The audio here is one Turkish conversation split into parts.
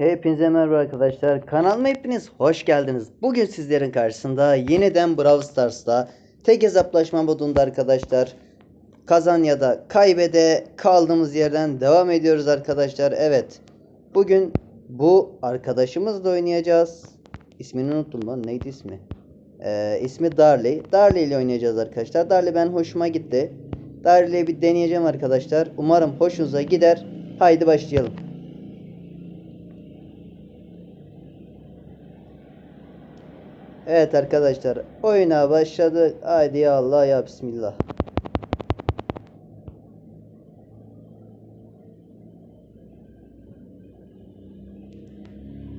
Hepinize merhaba arkadaşlar. Kanalıma hepiniz hoş geldiniz. Bugün sizlerin karşısında yeniden Brawl Stars'ta tek hesaplaşma modunda arkadaşlar. Kazan ya da kaybede kaldığımız yerden devam ediyoruz arkadaşlar. Evet. Bugün bu arkadaşımızla oynayacağız. İsmini unuttum lan. Neydi ismi? Ee, ismi Darley. Darley ile oynayacağız arkadaşlar. Darley ben hoşuma gitti. Darley'i bir deneyeceğim arkadaşlar. Umarım hoşunuza gider. Haydi başlayalım. Evet arkadaşlar oyuna başladık. Haydi ya Allah ya Bismillah.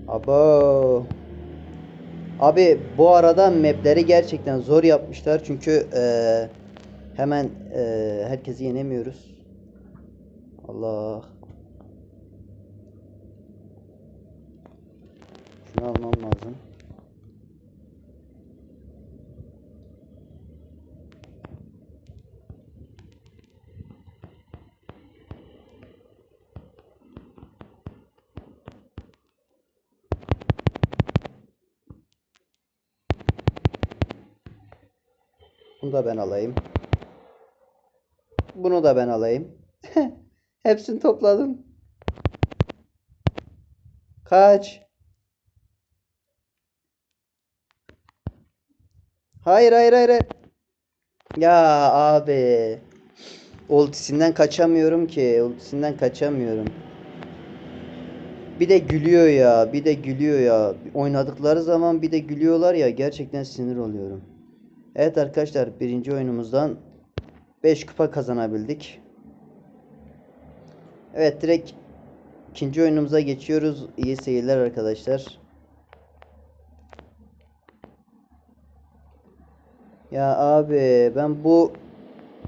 Abo. Abi bu arada mapleri gerçekten zor yapmışlar çünkü eee, hemen eee, herkesi yenemiyoruz. Allah. Şunu almam lazım. Bunu da ben alayım. Bunu da ben alayım. Hepsini topladım. Kaç? Hayır hayır hayır. Ya abi. Ultisinden kaçamıyorum ki. Ultisinden kaçamıyorum. Bir de gülüyor ya. Bir de gülüyor ya. Oynadıkları zaman bir de gülüyorlar ya. Gerçekten sinir oluyorum. Evet arkadaşlar birinci oyunumuzdan 5 kupa kazanabildik. Evet direkt ikinci oyunumuza geçiyoruz. İyi seyirler arkadaşlar. Ya abi ben bu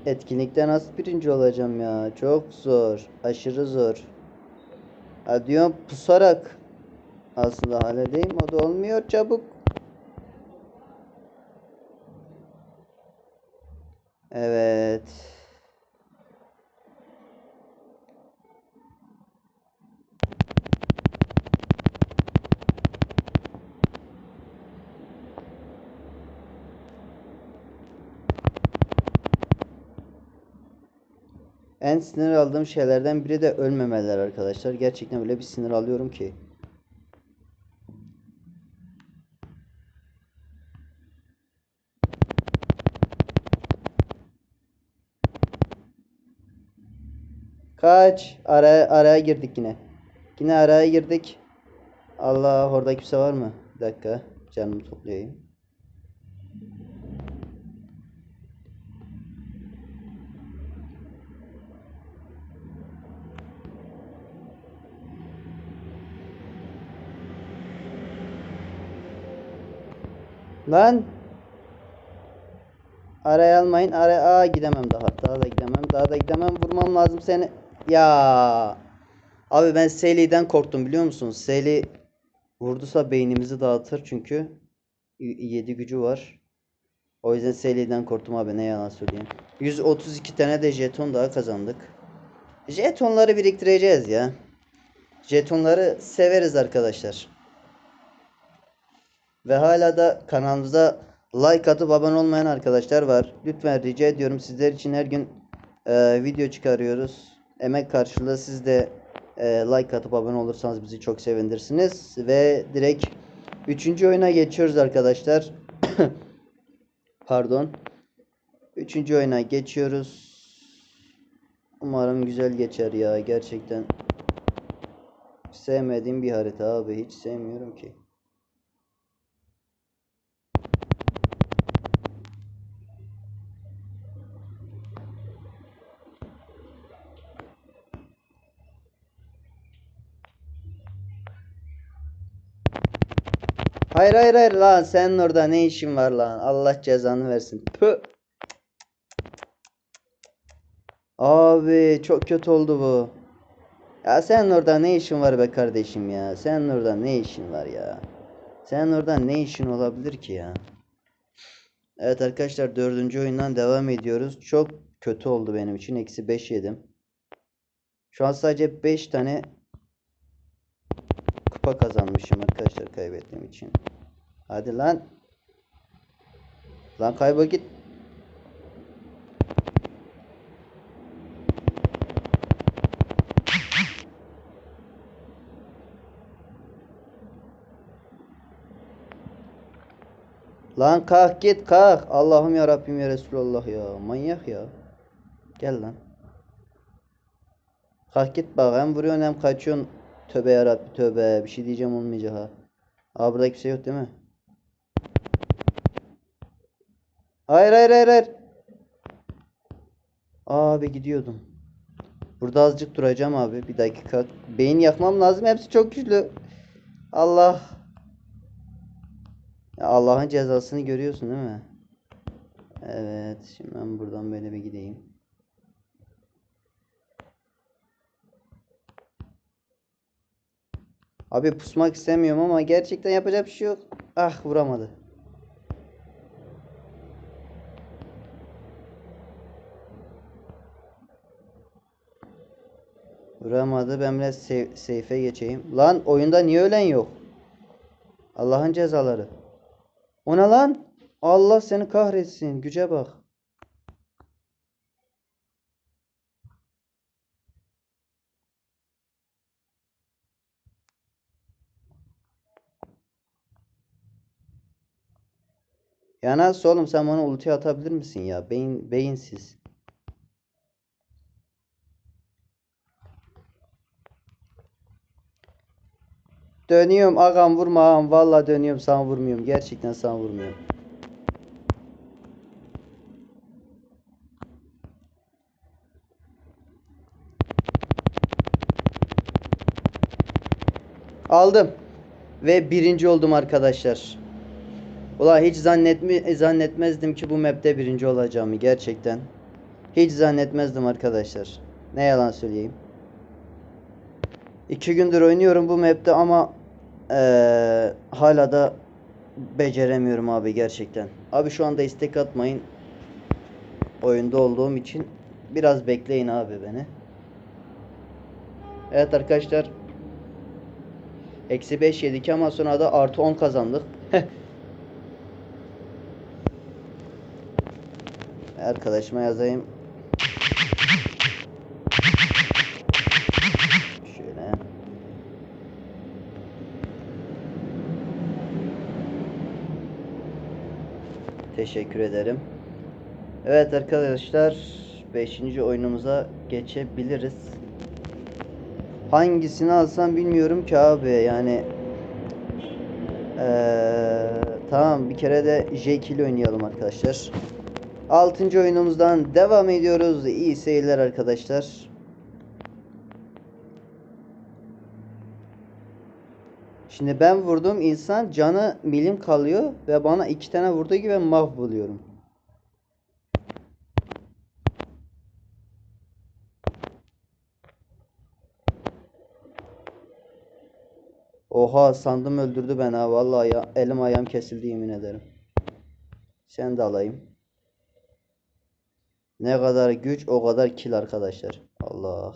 etkinlikte nasıl birinci olacağım ya? Çok zor. Aşırı zor. Ha diyorum pusarak aslında halledeyim. O da olmuyor çabuk. Evet. En sinir aldığım şeylerden biri de ölmemeler arkadaşlar. Gerçekten öyle bir sinir alıyorum ki. Kaç. Araya, araya girdik yine. Yine araya girdik. Allah orada kimse var mı? Bir dakika. Canımı toplayayım. Lan. Araya almayın. Araya Aa, gidemem daha. Daha da gidemem. Daha da gidemem. Vurmam lazım seni. Ya. Abi ben Sally'den korktum biliyor musun? Sally vurduysa beynimizi dağıtır çünkü 7 gücü var. O yüzden Sally'den korktum abi ne yalan söyleyeyim. 132 tane de jeton daha kazandık. Jetonları biriktireceğiz ya. Jetonları severiz arkadaşlar. Ve hala da kanalımıza like atıp abone olmayan arkadaşlar var. Lütfen rica ediyorum sizler için her gün e, video çıkarıyoruz. Emek karşılığı siz de e, like atıp abone olursanız bizi çok sevinirsiniz. Ve direkt 3. oyuna geçiyoruz arkadaşlar. Pardon. 3. oyuna geçiyoruz. Umarım güzel geçer ya gerçekten. Sevmediğim bir harita abi hiç sevmiyorum ki. Hayır hayır hayır lan senin orada ne işin var lan? Allah cezanı versin. Pü. Abi çok kötü oldu bu. Ya senin orada ne işin var be kardeşim ya? Senin orada ne işin var ya? Senin orada ne işin olabilir ki ya? Evet arkadaşlar dördüncü oyundan devam ediyoruz. Çok kötü oldu benim için. Eksi 5 yedim. Şu an sadece 5 tane kupa kazanmışım arkadaşlar kaybettiğim için. Hadi lan. Lan kaybol git. Lan kalk git kalk. Allah'ım ya Rabbim ya Resulallah ya. Manyak ya. Gel lan. Kalk git bak hem vuruyorsun hem kaçıyorsun. Tövbe yarabbi tövbe. Bir şey diyeceğim olmayacak ha. Aa burada kimse yok değil mi? Hayır hayır hayır hayır. Abi gidiyordum. Burada azıcık duracağım abi. Bir dakika. Beyin yakmam lazım. Hepsi çok güçlü. Allah. Allah'ın cezasını görüyorsun değil mi? Evet. Şimdi ben buradan böyle bir gideyim. Abi pusmak istemiyorum ama gerçekten yapacak bir şey yok. Ah vuramadı. Vuramadı. Ben biraz safe'e geçeyim. Lan oyunda niye ölen yok? Allah'ın cezaları. O ne lan? Allah seni kahretsin. Güce bak. Ya nasıl oğlum sen bana ulti atabilir misin ya? Beyin beyinsiz. Dönüyorum ağam vurma ağam. Valla dönüyorum sana vurmuyorum. Gerçekten sana vurmuyorum. Aldım. Ve birinci oldum arkadaşlar. Ulan hiç zannetmi zannetmezdim ki bu map'te birinci olacağımı gerçekten. Hiç zannetmezdim arkadaşlar. Ne yalan söyleyeyim. İki gündür oynuyorum bu map'te ama eee, hala da beceremiyorum abi gerçekten. Abi şu anda istek atmayın. Oyunda olduğum için biraz bekleyin abi beni. Evet arkadaşlar. Eksi 5 yedik ama sonra da artı 10 kazandık. Arkadaşıma yazayım. Şöyle. Teşekkür ederim. Evet arkadaşlar 5. oyunumuza geçebiliriz. Hangisini alsam bilmiyorum ki abi yani Eee, tamam bir kere de ile oynayalım arkadaşlar. 6. oyunumuzdan devam ediyoruz. İyi seyirler arkadaşlar. Şimdi ben vurdum insan canı milim kalıyor ve bana iki tane vurduğu gibi ben mahvoluyorum. Oha sandım öldürdü beni ha vallahi ya, elim ayağım kesildi yemin ederim. Sen de alayım. Ne kadar güç o kadar kill arkadaşlar. Allah.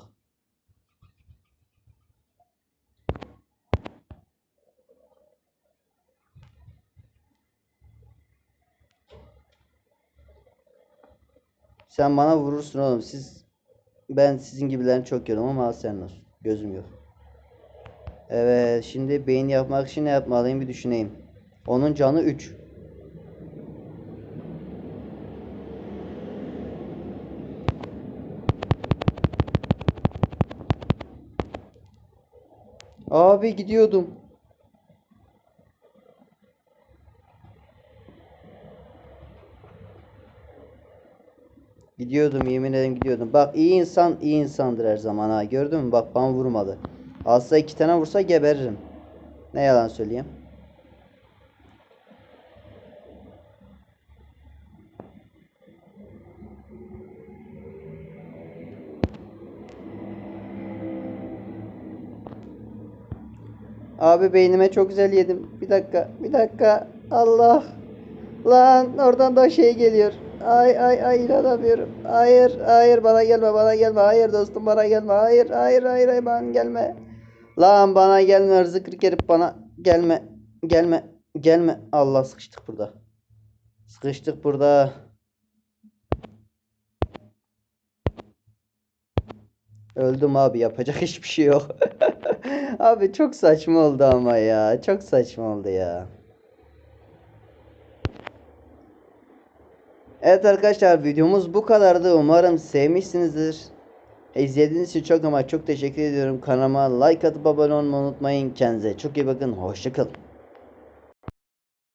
Sen bana vurursun oğlum. Siz ben sizin gibilerini çok görüyorum ama sen olsun. Gözüm yok. Evet, şimdi beyin yapmak için ne yapmalıyım bir düşüneyim. Onun canı 3. Abi gidiyordum. Gidiyordum yemin ederim gidiyordum. Bak iyi insan iyi insandır her zaman ha. Gördün mü? Bak bana vurmadı. Aslında iki tane vursa geberirim. Ne yalan söyleyeyim. Abi beynime çok güzel yedim. Bir dakika, bir dakika. Allah. Lan oradan da şey geliyor. Ay ay ay inanamıyorum. Hayır hayır bana gelme bana gelme. Hayır dostum bana gelme. Hayır hayır hayır hayır bana gelme. Lan bana gelme zıkkır kerip bana gelme. Gelme. Gelme. Allah sıkıştık burada. Sıkıştık burada. Öldüm abi yapacak hiçbir şey yok. abi çok saçma oldu ama ya. Çok saçma oldu ya. Evet arkadaşlar videomuz bu kadardı. Umarım sevmişsinizdir. İzlediğiniz için çok ama çok teşekkür ediyorum. Kanalıma like atıp abone olmayı unutmayın. Kendinize çok iyi bakın. Hoşçakalın.